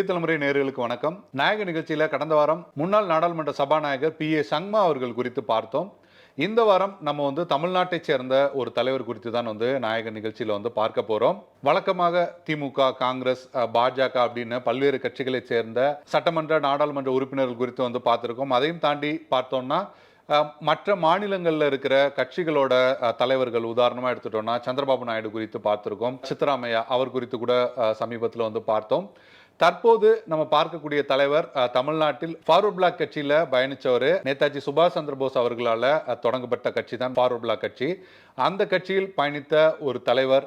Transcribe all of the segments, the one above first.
புதிய தலைமுறை நேர்களுக்கு வணக்கம். நாயக நிகழ்ச்சியில் கடந்த வாரம் முன்னாள் நாடாளுமன்ற சபாநாயகர் பி ஏ சங்மா அவர்கள் குறித்து பார்த்தோம். இந்த வாரம் நம்ம வந்து தமிழ்நாட்டை சேர்ந்த ஒரு தலைவர் குறித்து தான் வந்து நாயக நிகழ்ச்சியில் வந்து பார்க்க போறோம். வழக்கமாக திமுக காங்கிரஸ் பாஜக அப்படின்னு பல்வேறு கட்சிகளைச் சேர்ந்த சட்டமன்ற நாடாளுமன்ற உறுப்பினர்கள் குறித்து வந்து பார்த்திருக்கோம். அதையும் தாண்டி பார்த்தோம்னா மற்ற மாநிலங்களில் இருக்கிற கட்சிகளோட தலைவர்கள் உதாரணமாக எடுத்துட்டோம்னா சந்திரபாபு நாயுடு குறித்து பார்த்துருக்கோம். சித்தராமையா அவர் குறித்து கூட சமீபத்தில் வந்து பார்த்தோம். தற்போது நம்ம பார்க்கக்கூடிய தலைவர் தமிழ்நாட்டில் ஃபார்வர்ட் பிளாக் கட்சியில பயணிச்சவர். நேதாஜி சுபாஷ் சந்திர போஸ் அவர்களால தொடங்கப்பட்ட கட்சி தான் ஃபார்வர்ட் பிளாக் கட்சி. அந்த கட்சியில் பயணித்த ஒரு தலைவர்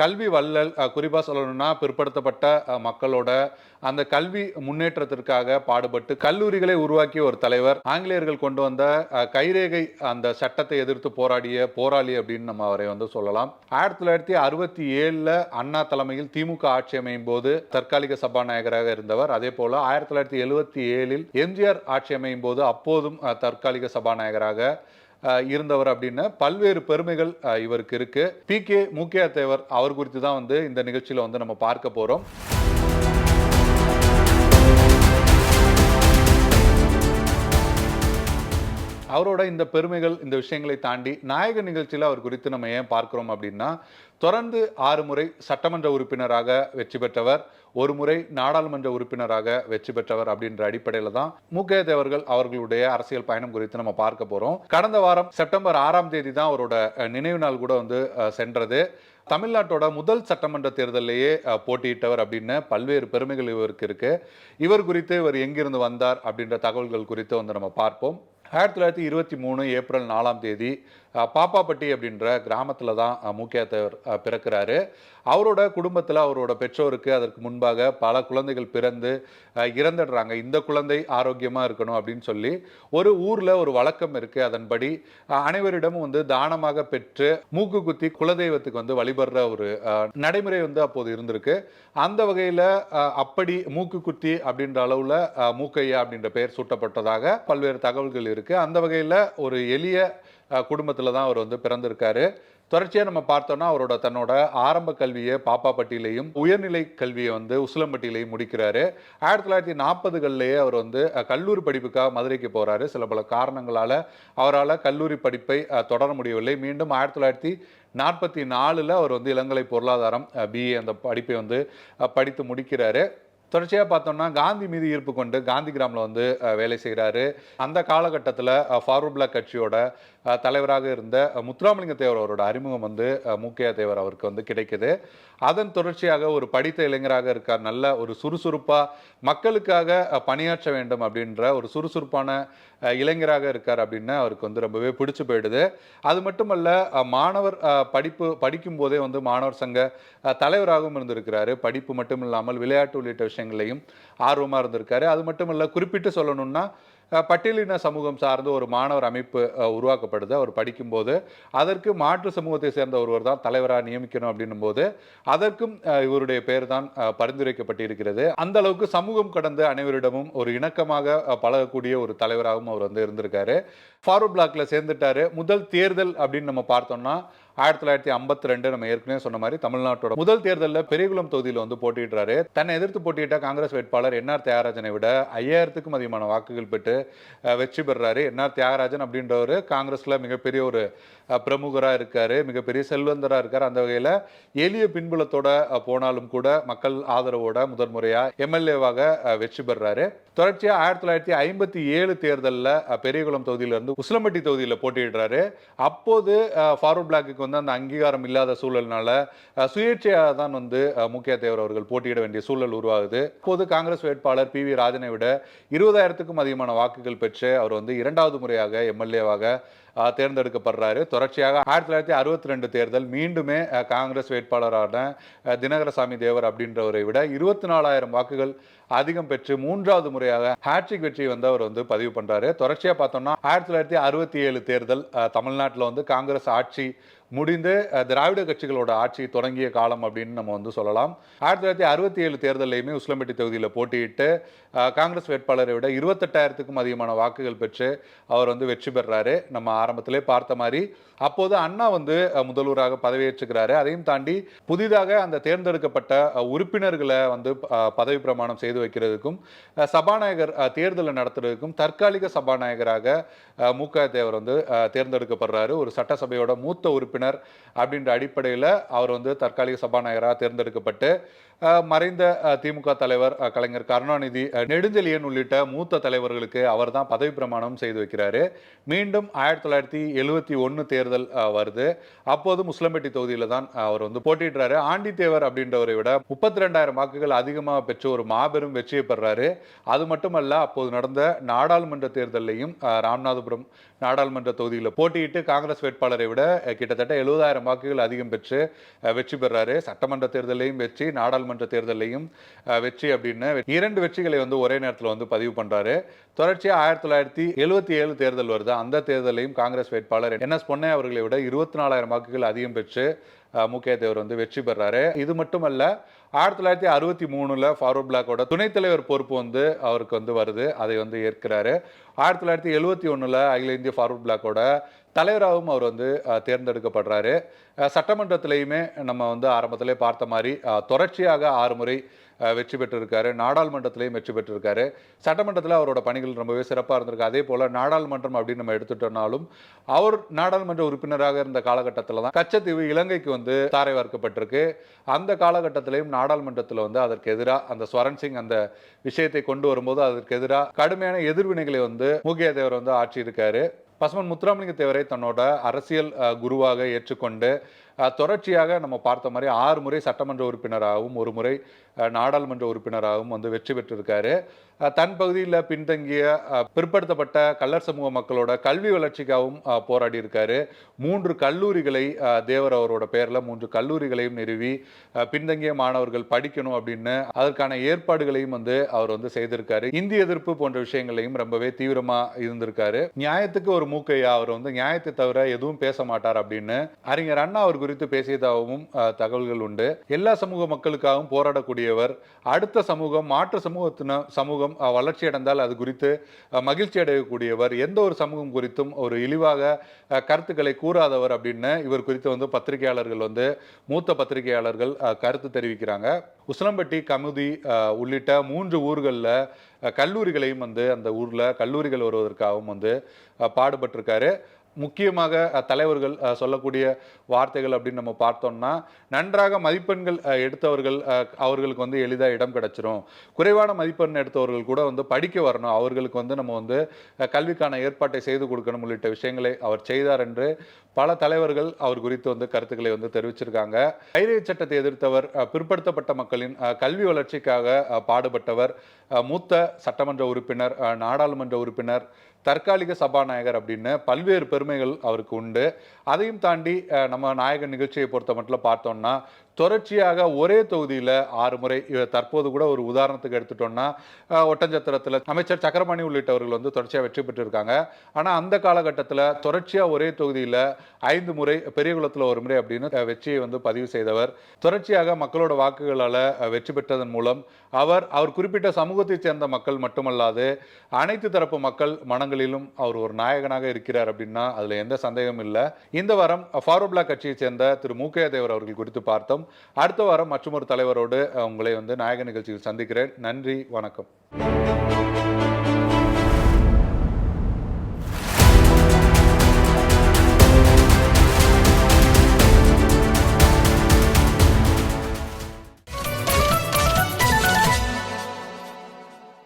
கல்வி வள்ளல் குறிப்பாக சொல்லணும்னா பிற்படுத்தப்பட்ட மக்களோட அந்த கல்வி முன்னேற்றத்திற்காக பாடுபட்டு கல்லூரிகளை உருவாக்கிய ஒரு தலைவர் ஆங்கிலேயர்கள் கொண்டு வந்த கைரேகை அந்த சட்டத்தை எதிர்த்து போராடிய போராளி அப்படின்னு நம்ம அவரை வந்து சொல்லலாம். ஆயிரத்தி தொள்ளாயிரத்தி அறுபத்தி ஏழில் அண்ணா தலைமையில் திமுக ஆட்சி அமையும் போது தற்காலிக சபாநாயகராக இருந்தவர். அதே போல் ஆயிரத்தி தொள்ளாயிரத்தி எழுபத்தி ஏழில் எம்ஜிஆர் ஆட்சி அமையும் போது அப்போதும் தற்காலிக சபாநாயகராக இருந்தவர் அப்படின்னு பல்வேறு பெருமைகள் இவருக்கு இருக்கு. பி. கே. முக்கிய தேவர் அவர் குறித்து தான் வந்து இந்த நிகழ்ச்சியில வந்து நம்ம பார்க்க போறோம். அவரோட இந்த பெருமைகள் இந்த விஷயங்களை தாண்டி நாயக நிகழ்ச்சியில் அவர் குறித்து நம்ம ஏன் பார்க்குறோம் அப்படின்னா தொடர்ந்து ஆறு முறை சட்டமன்ற உறுப்பினராக வெற்றி பெற்றவர் ஒரு முறை நாடாளுமன்ற உறுப்பினராக வெற்றி பெற்றவர் அப்படின்ற அடிப்படையில் தான் முக்கிய தேவர்கள் அவர்களுடைய அரசியல் பயணம் குறித்து நம்ம பார்க்க போறோம். கடந்த வாரம் செப்டம்பர் ஆறாம் தேதி தான் அவரோட நினைவு நாள் கூட வந்து சென்றது. தமிழ்நாட்டோட முதல் சட்டமன்ற தேர்தலிலேயே போட்டியிட்டவர் அப்படின்னு பல்வேறு பெருமைகள் இவருக்கு இருக்கு. இவர் குறித்து இவர் எங்கிருந்து வந்தார் அப்படின்ற தகவல்கள் குறித்து வந்து நம்ம பார்ப்போம். ஆயிரத்தி தொள்ளாயிரத்தி இருபத்தி மூணு ஏப்ரல் நாலாம் தேதி பாப்பாப்பட்டி அப்படின்ற கிராமத்தில் தான் அஹ், தேவர் பிறக்கிறாரு. அவரோட குடும்பத்தில் அவரோட பெற்றோருக்கு அதற்கு முன்பாக பல குழந்தைகள் பிறந்து இறந்துடுறாங்க. இந்த குழந்தை ஆரோக்கியமாக இருக்கணும் அப்படின்னு சொல்லி ஒரு ஊரில் ஒரு வழக்கம் இருக்குது அதன்படி அனைவரிடமும் வந்து தானமாக பெற்று மூக்கு குத்தி குலதெய்வத்துக்கு வந்து வழிபடுற ஒரு நடைமுறை வந்து அப்போது இருந்திருக்கு. அந்த வகையில் அப்படி மூக்கு குத்தி அப்படின்ற அளவில் மூக்கையா அப்படின்ற பெயர் சூட்டப்பட்டதாக பல்வேறு தகவல்கள் இருக்குது அந்த வகையில் ஒரு எளிய குடும்பத்தில் தான் அவர் வந்து பிறந்திருக்காரு. தொடர்ச்சியாக நம்ம பார்த்தோம்னா அவரோட தன்னோட ஆரம்ப கல்வியை பாப்பாப்பட்டியிலையும் உயர்நிலை கல்வியை வந்து உசிலம்பட்டியிலையும் முடிக்கிறாரு. ஆயிரத்தி தொள்ளாயிரத்தி நாற்பதுகள்லேயே அவர் வந்து கல்லூரி படிப்புக்காக மதுரைக்கு போகிறாரு சில பல காரணங்களால் அவரால் கல்லூரி படிப்பை தொடர முடியவில்லை. மீண்டும் ஆயிரத்தி தொள்ளாயிரத்தி நாற்பத்தி நாலில் அவர் வந்து இளங்கலை பொருளாதாரம் பிஏ அந்த படிப்பை வந்து படித்து முடிக்கிறாரு. தொடர்ச்சியாக பார்த்தோம்னா காந்தி மீது ஈர்ப்பு கொண்டு காந்தி கிராமில் வந்து வேலை செய்கிறாரு அந்த காலகட்டத்தில் ஃபார்வர்ட் பிளாக் கட்சியோட தலைவராக இருந்த முத்துராமலிங்க தேவர் அவரோட அறிமுகம் வந்து முக்கியா மூக்கையா தேவர் அவருக்கு வந்து கிடைக்குது. அதன் தொடர்ச்சியாக ஒரு படித்த இளைஞராக இருக்கார். நல்ல ஒரு சுறுசுறுப்பாக மக்களுக்காக பணியாற்ற வேண்டும் அப்படின்ற ஒரு சுறுசுறுப்பான இளைஞராக இருக்கார் அப்படின்னு அவருக்கு வந்து ரொம்பவே பிடிச்சு போயிடுது. அது மட்டுமல்ல மாணவர் படிப்பு படிக்கும் போதே வந்து மாணவர் சங்க தலைவராகவும் இருந்திருக்கிறாரு. படிப்பு மட்டும் இல்லாமல் விளையாட்டு உள்ளிட்ட விஷயங்களையும் ஆர்வமாக இருந்திருக்காரு. அது மட்டும் இல்லை குறிப்பிட்டு சொல்லணும்னா பட்டியலின சமூகம் சார்ந்த ஒரு மாணவர் அமைப்பு உருவாக்கப்படுது. அவர் படிக்கும்போது அதற்கு மாற்று சமூகத்தை சேர்ந்த ஒருவர் தான் தலைவராக நியமிக்கணும் அப்படின்னும் போது அதற்கும் இவருடைய பெயர் தான் பரிந்துரைக்கப்பட்டிருக்கிறது. அந்த அளவுக்கு சமூகம் கடந்த அனைவரிடமும் ஒரு இணக்கமாக பழகக்கூடிய ஒரு தலைவராகவும் அவர் வந்து இருந்திருக்காரு. ஃபார்வர்ட் பிளாக்ல சேர்ந்துட்டாரு. முதல் தேர்தல் அப்படின்னு நம்ம பார்த்தோம்னா ஆயிரத்தி தொள்ளாயிரத்தி ஐம்பத்தி ரெண்டு நம்ம ஏற்கனவே சொன்ன மாதிரி தமிழ்நாட்டோட முதல் தேர்தலில் பெரியகுளம் தொகுதியில் வந்து போட்டியிடுறாரு. தன்னை எதிர்த்து போட்டியிட்ட காங்கிரஸ் வேட்பாளர் என்ஆர் தியாகராஜனை விட ஐயாயிரத்துக்கும் அதிகமான வாக்குகள் பெற்று வெற்றி பெறுறாரு. என்ஆர் தியாகராஜன் அப்படின்றவர் காங்கிரஸில் மிகப்பெரிய ஒரு பிரமுகராக இருக்காரு மிகப்பெரிய செல்வந்தராக இருக்கார். அந்த வகையில் எளிய பின்புலத்தோட போனாலும் கூட மக்கள் ஆதரவோட முதன்முறையாக எம்எல்ஏவாக வெற்றி பெறுறாரு. தொடர்ச்சியாக ஆயிரத்தி தொள்ளாயிரத்தி ஐம்பத்தி ஏழு தேர்தலில் பெரியகுளம் தொகுதியிலிருந்து உசிலம்பட்டி தொகுதியில் போட்டியிடுறாரு. அப்போது ஃபார்வர்ட் அவருக்கு வந்து அந்த அங்கீகாரம் இல்லாத சூழல்னால சுயேட்சையாக தான் வந்து முக்கிய தேவர் அவர்கள் போட்டியிட வேண்டிய சூழல் உருவாகுது. இப்போது காங்கிரஸ் வேட்பாளர் பி வி ராஜனை விட இருபதாயிரத்துக்கும் அதிகமான வாக்குகள் பெற்று அவர் வந்து இரண்டாவது முறையாக எம்எல்ஏவாக தேர்ந்தெடுக்கப்படுறாரு. தொடர்ச்சியாக ஆயிரத்தி தொள்ளாயிரத்தி அறுபத்தி ரெண்டு தேர்தல் மீண்டுமே காங்கிரஸ் வேட்பாளரான தினகரசாமி தேவர் அப்படின்றவரை விட இருபத்தி நாலாயிரம் வாக்குகள் அதிகம் பெற்று மூன்றாவது முறையாக ஹேட்ரிக் வெற்றி வந்து அவர் வந்து பதிவு பண்ணுறாரு தொடர்ச்சியாக பார்த்தோம்னா ஆயிரத்தி தொள்ளாயிரத்தி அறுபத்தி ஏழு தேர்தல் தமிழ்நாட்டில் வந்து காங்கிரஸ் ஆட்சி முடிந்து திராவிட கட்சிகளோட ஆட்சி தொடங்கிய காலம் அப்படின்னு நம்ம வந்து சொல்லலாம். ஆயிரத்தி தொள்ளாயிரத்தி அறுபத்தி ஏழு தேர்தலையுமே உஸ்லம்பட்டி தொகுதியில் போட்டியிட்டு காங்கிரஸ் வேட்பாளரை விட இருபத்தெட்டாயிரத்துக்கும் அதிகமான வாக்குகள் பெற்று அவர் வந்து வெற்றி பெறாரு. நம்ம ஆரம்பத்திலே பார்த்த மாதிரி அப்போது அண்ணா வந்து முதல்வராக பதவியேற்றுக்கிறாரு. அதையும் தாண்டி புதிதாக அந்த தேர்ந்தெடுக்கப்பட்ட உறுப்பினர்களை வந்து பதவி பிரமாணம் செய்து வைக்கிறதுக்கும் சபாநாயகர் தேர்தலை நடத்துறதுக்கும் தற்காலிக சபாநாயகராக மு. க. தேவர் வந்து தேர்ந்தெடுக்கப்படுறாரு. ஒரு சட்டசபையோட மூத்த உறுப்பினர் அப்படின்ற அடிப்படையில் அவர் வந்து தற்காலிக சபாநாயகராக தேர்ந்தெடுக்கப்பட்டு மறைந்த திமுக தலைவர் கலைஞர் கருணாநிதி நெடுஞ்செழியன் உள்ளிட்ட மூத்த தலைவர்களுக்கு அவர் தான் பதவி பிரமாணம் செய்து வைக்கிறாரு. மீண்டும் ஆயிரத்தி தொள்ளாயிரத்தி எழுபத்தி ஒன்று தேர்தல் வருது. அப்போது முஸ்லம்பட்டி தொகுதியில் தான் அவர் வந்து போட்டிடுறாரு ஆண்டித்தேவர் அப்படின்றவரை விட முப்பத்தி ரெண்டாயிரம் வாக்குகள் அதிகமாக பெற்று ஒரு மாபெரும் வெற்றியை பெறாரு அது மட்டுமல்ல அப்போது நடந்த நாடாளுமன்ற தேர்தலையும் ராமநாதபுரம் நாடாளுமன்ற தொகுதியில் போட்டியிட்டு காங்கிரஸ் வேட்பாளரை விட கிட்டத்தட்ட எழுபதாயிரம் வாக்குகள் அதிகம் பெற்று வெற்றி பெறாரு சட்டமன்ற தேர்தலையும் வெற்றி நாடாளுமன்ற தேர்தலையும் வெற்றி அப்படின்னு இரண்டு வெற்றிகளை வந்து ஒரே நேரத்தில் வந்து பதிவு பண்றாரு. தொடர்ச்சியாக ஆயிரத்தி தொள்ளாயிரத்தி எழுபத்தி ஏழு தேர்தல் வருது. அந்த தேர்தலையும் காங்கிரஸ் வேட்பாளர் என். எஸ். பொன்னை அவர்களை விட இருபத்தி நாலாயிரம் வாக்குகள் அதிகம் பெற்று முக்கிய மு. தேவர் வந்து வெற்றி பெறாரு. இது மட்டுமல்ல ஆயிரத்தி தொள்ளாயிரத்தி அறுபத்தி மூணுல ஃபார்வர்ட் பிளாக்கோட துணைத் தலைவர் பொறுப்பு வந்து அவருக்கு வந்து வருது. அதை வந்து ஏற்கிறாரு. ஆயிரத்தி தொள்ளாயிரத்தி எழுபத்தி ஒன்றில் அகில இந்திய ஃபார்வர்ட் பிளாக்கோட தலைவராகவும் அவர் வந்து தேர்ந்தெடுக்கப்படுறாரு. சட்டமன்றத்திலையுமே நம்ம வந்து ஆரம்பத்திலே பார்த்த மாதிரி தொடர்ச்சியாக ஆறு முறை வெற்றி பெற்றிருக்காரு. நாடாளுமன்றத்திலையும் வெற்றி பெற்றிருக்காரு. சட்டமன்றத்தில் அவரோட பணிகள் ரொம்பவே சிறப்பாக இருந்திருக்கு. அதே போல் நாடாளுமன்றம் அப்படின்னு நம்ம எடுத்துட்டோம்னாலும் அவர் நாடாளுமன்ற உறுப்பினராக இருந்த காலகட்டத்தில் தான் கச்சத்தீவு இலங்கைக்கு வந்து தாரை வார்க்கப்பட்டிருக்கு. அந்த காலகட்டத்திலையும் நாடாளுமன்றத்தில் வந்து அதற்கு எதிராக அந்த ஸ்வரன் சிங் அந்த விஷயத்தை கொண்டு வரும்போது அதற்கு எதிராக கடுமையான எதிர்வினைகளை வந்து முகிய தேவர் வந்து ஆற்றியிருக்காரு. பசுமன் முத்துராமலிங்க தேவரை தன்னோட அரசியல் குருவாக ஏற்றுக்கொண்டு தொடர்ச்சியாக நம்ம பார்த்த மாதிரி ஆறு முறை சட்டமன்ற உறுப்பினராகவும் ஒரு முறை நாடாளுமன்ற உறுப்பினராகவும் வந்து வெற்றி பெற்றிருக்காரு. தன் பகுதியில் பின்தங்கிய பிற்படுத்தப்பட்ட கல்லர் சமூக மக்களோட கல்வி வளர்ச்சிக்காகவும் போராடி இருக்காரு மூன்று கல்லூரிகளை தேவர் அவரோட பெயரில் மூன்று கல்லூரிகளையும் நிறுவி பின்தங்கிய மாணவர்கள் படிக்கணும் அப்படின்னு அதற்கான ஏற்பாடுகளையும் வந்து அவர் வந்து செய்திருக்காரு. இந்திய எதிர்ப்பு போன்ற விஷயங்களையும் ரொம்பவே தீவிரமாக இருந்திருக்காரு. நியாயத்துக்கு ஒரு மூக்கையா அவர் வந்து நியாயத்தை தவிர எதுவும் பேச மாட்டார் அப்படின்னு அறிஞர் அண்ணா அவர் குறித்து பேசியதாகவும் தகவல்கள் உண்டு. எல்லா சமூக மக்களுக்காகவும் போராடக்கூடியவர் அடுத்த சமூகம் மாற்று சமூகத்தின சமூகம் வளர்ச்சி அடைந்தால் அது குறித்து மகிழ்ச்சி அடையக்கூடியவர் எந்த ஒரு சமூகம் குறித்தும் ஒரு இழிவாக கருத்துக்களை கூறாதவர் அப்படின்னு இவர் குறித்து வந்து பத்திரிகையாளர்கள் வந்து மூத்த பத்திரிகையாளர்கள் கருத்து தெரிவிக்கிறாங்க. உசிலம்பட்டி கமுதி உள்ளிட்ட மூன்று ஊர்களில் கல்லூரிகளையும் வந்து அந்த ஊரில் கல்லூரிகள் வருவதற்காகவும் வந்து பாடுபட்டிருக்காரு. முக்கியமாக தலைவர்கள் சொல்லக்கூடிய வார்த்தைகள் அப்படின்னு நம்ம பார்த்தோம்னா நன்றாக மதிப்பெண்கள் எடுத்தவர்கள் அவர்களுக்கு வந்து எளிதாக இடம் கிடைச்சிரும். குறைவான மதிப்பெண் எடுத்தவர்கள் கூட வந்து படிக்க வரணும். அவர்களுக்கு வந்து நம்ம வந்து கல்விக்கான ஏற்பாட்டை செய்து கொடுக்கணும் உள்ளிட்ட விஷயங்களை அவர் செய்தார் என்று பல தலைவர்கள் அவர் குறித்து வந்து கருத்துக்களை வந்து தெரிவிச்சிருக்காங்க. ஐரிய சட்டத்தை எதிர்த்தவர் பிற்படுத்தப்பட்ட மக்களின் கல்வி வளர்ச்சிக்காக பாடுபட்டவர் மூத்த சட்டமன்ற உறுப்பினர் நாடாளுமன்ற உறுப்பினர் தற்காலிக சபாநாயகர் அப்படின்னு பல்வேறு பெருமைகள் அவருக்கு உண்டு. அதையும் தாண்டி நம்ம நாயகன் நிகழ்ச்சியை பொறுத்த மட்டும் பார்த்தோம்னா தொடர்ச்சியாக ஒரே தொகுதியில் ஆறு முறை தற்போது கூட ஒரு உதாரணத்துக்கு எடுத்துட்டோம்னா ஒட்டஞ்சத்திரத்தில் அமைச்சர் சக்கரபாணி உள்ளிட்டவர்கள் வந்து தொடர்ச்சியாக வெற்றி பெற்றிருக்காங்க. ஆனால் அந்த காலகட்டத்தில் தொடர்ச்சியாக ஒரே தொகுதியில் ஐந்து முறை பெரியகுளத்தில் ஒரு முறை அப்படின்னு வெற்றியை வந்து பதிவு செய்தவர். தொடர்ச்சியாக மக்களோட வாக்குகளால் வெற்றி பெற்றதன் மூலம் அவர் அவர் குறிப்பிட்ட சமூகத்தைச் சேர்ந்த மக்கள் மட்டுமல்லாது அனைத்து தரப்பு மக்கள் மனங்களிலும் அவர் ஒரு நாயகனாக இருக்கிறார் அப்படின்னா அதில் எந்த சந்தேகமும் இல்லை. இந்த வாரம் ஃபார்வர்ட் பிளாக் கட்சியைச் சேர்ந்த திரு மூக்கையா தேவர் அவர்கள் குறித்து பார்த்தோம். அடுத்த வாரம் மற்றொரு தலைவரோடு உங்களை வந்து நாயக நிகழ்ச்சியில் சந்திக்கிறேன். நன்றி வணக்கம்.